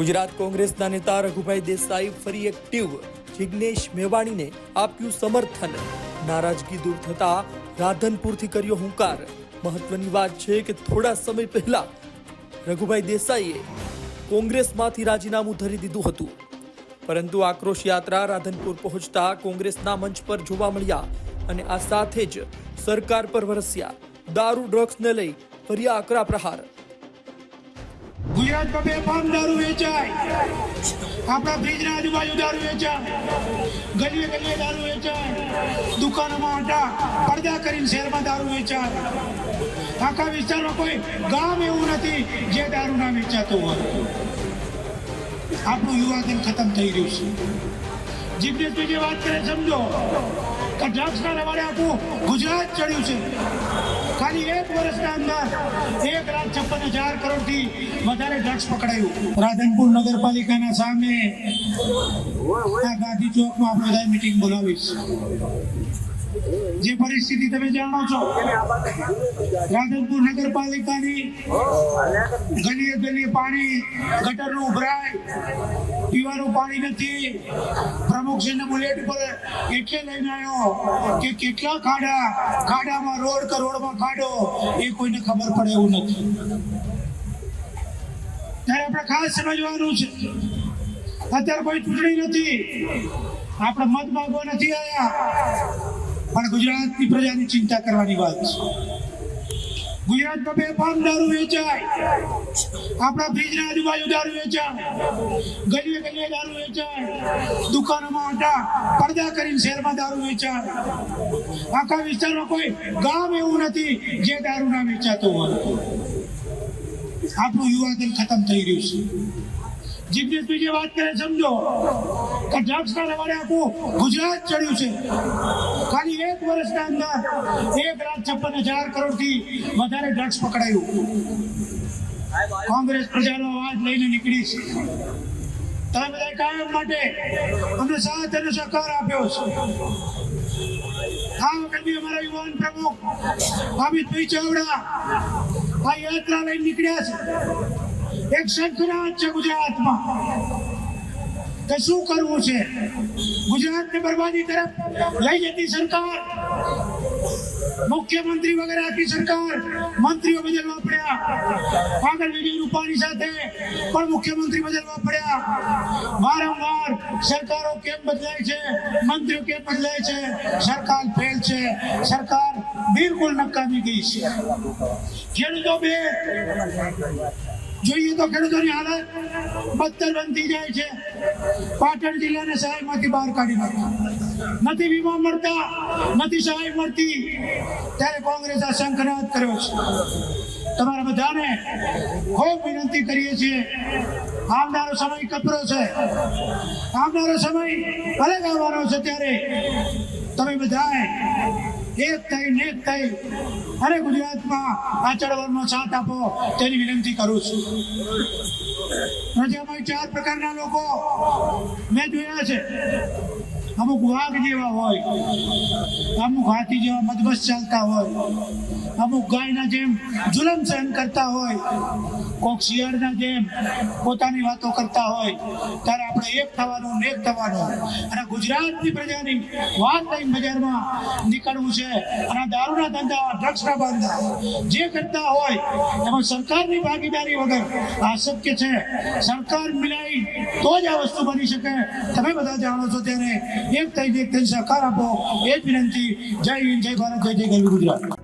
ગુજરાત કોંગ્રેસના નેતા રઘુભાઈ દેસાઈ ફરી એક્ટિવ જિગ્નેશ મેવાણીને આપ્યું સમર્થન. નારાજગી દૂર થતા રાધનપુરથી કર્યો હુંકાર. મહત્વની વાત છે કે થોડા સમય પહેલા રઘુભાઈ દેસાઈએ કોંગ્રેસમાંથી રાજીનામું ધરી દીધું હતું. પરંતુ આક્રોશ યાત્રા રાધનપુર પહોંચતા કોંગ્રેસના મંચ પર જોવા મળ્યા અને આ સાથે જ સરકાર પર વરસ્યા. દારૂ, ડ્રગ્સને લઈ ફર્યા આકરા પ્રહાર. ગુજરાતમાં બેફામ દારૂ વેચાય. આપણા બ્રિજના આજુબાજુ દારૂ વેચાય. ગલીએ ગલીએ દારૂ વેચાય. દુકાનોમાં આટા પડદા કરીને શહેરમાં દારૂ વેચાય. આખા વિસ્તારમાં કોઈ ગામ એવું નથી જે દારૂ ના વેચાતો હોય. આપણું યુવાધન ખતમ થઈ રહ્યું છે. જિગ્નેશભાઈ જે વાત કરે, સમજો. કે ડ્રગ્સના રવાડે આખું ગુજરાત ચડ્યું છે. ખાલી એક વર્ષના અંદર એક લાખ છપ્પન હજાર કરોડથી વધારે ડ્રગ્સ પકડાયું. રાધનપુર નગરપાલિકાના સામે ગાંધી ચોકમાં આપણે બધા મિટિંગ બોલાવીશ. જે પરિસ્થિતિ તમે જાણો છો, રાધનપુર નગરપાલિકાની ગલીએ ગલીએ પાણી, ગટરનું ઉભરાય, પીવાનું પાણી નથી. પ્રમુખશ્રીને બુલેટ પર એટલે લઈને આવ્યો કે કેટલા ખાડા, ખાડામાં રોડ કરોડમાં ખાડો, એ કોઈને ખબર પડે એવું નથી. ત્યારે આપણે ખાસ સમજવાનું છે, અત્યારે કોઈ ચૂંટણી નથી. આપણે મત માંગવા નથી આવ્યા. પણ ગુજરાતની પ્રજાની ચિંતા કરવાની વાત છે. ગુજરાતમાં બેફામ દારૂ વેચાય. આપણા ફ્રીજના આજુબાજુ દારૂ વેચાય. ગલીએ ગલીએ દારૂ વેચાય. દુકાનોમાં આટા પડદા કરીને શહેરમાં દારૂ વેચાય. આખા વિસ્તારમાં કોઈ ગામ એવું નથી જે દારૂ ના વેચાતો હોય. આપણું યુવાધન ખતમ થઈ રહ્યું છે. જિગ્નેશભાઈ જે વાત કરે, સમજો? કે ડ્રગ્સના રવાડે આખું ગુજરાત ચડ્યું છે. ખાલી એક વર્ષના અંદર એક લાખ છપ્પન હજાર કરોડથી વધારે ડ્રગ્સ પકડાયું. કોંગ્રેસ પ્રજાનો અવાજ લઈને નીકળી છે તમે બધા કાયમ માટે અમને સાથ અને સહકાર આપ્યો છે. આ વખતે અમારા યુવાન પ્રમુખ અમિતભાઈ ચાવડા આ યાત્રા લઈને નીકળ્યા છે. એક સંતરાજ છે ગુજરાતમાં. કે શું કરવું છે? ગુજરાતને બરબાદી તરફ લઈ જતી સરકાર, મુખ્યમંત્રી વગેરે આખી સરકાર, મંત્રીઓ બદલવા પડ્યા. આગળ વિજય રૂપાણી સાથે પણ મુખ્યમંત્રી બદલવા પડ્યા. વારંવાર સરકારો કેમ બદલાય છે? મંત્રીઓ કેમ બદલાય છે? સરકાર ફેલ છે. સરકાર બિલકુલ નકામી ગઈ છે. ખેડૂતો બે જોઈએ તો ખેડૂતોની હાલત બદતર બનતી જાય છે. પાટણ જિલ્લાને સહાયમાંથી બહાર કાઢી નાખ્યા. નથી વીમા મળતા, નથી સહાય મળતી, ત્યારે કોંગ્રેસ આ સંકનાદ કર્યો છે. તમારા બધાને ખૂબ વિનંતી કરીએ છીએ. આવનારો સમય કપરો છે. આવનારો સમય અલગ આવવાનો છે ત્યારે. તમે બધાએ એક થઈ નેક થઈ અને ગુજરાતમાં આ ચળવળનો સાથ આપો તેની વિનંતી કરું છું. પ્રજામાં ચાર પ્રકારના લોકો મેં જોયા છે. અમુક વાઘ જેવા હોય, અમુક હાથી જેવા મદબસ ચાલતા હોય. અમુક ગાયના જેમ જુલમ સહન કરતા હોય, કોક શિયાળના જેમ પોતાની વાતો કરતા હોય, ત્યારે આપણે એક થવાનું ને એક થવાનું. અને ગુજરાતની પ્રજાની વાત લઈને બજારમાં નીકળવું છે. અને દારૂના ધંધા, ડ્રગ્સના ધંધા, જે કરતા હોય, એમાં સરકારની ભાગીદારી વગર આ શક્ય છે. સરકાર મિલાઈ તો જ આ વસ્તુ બની શકે. તમે બધા જાણો છો ત્યારે એક થઈને એક થઈને સહકાર આપો. એ જ વિનંતી. જય હિન્દ, જય ભારત, જય જય ગરવી ગુજરાત.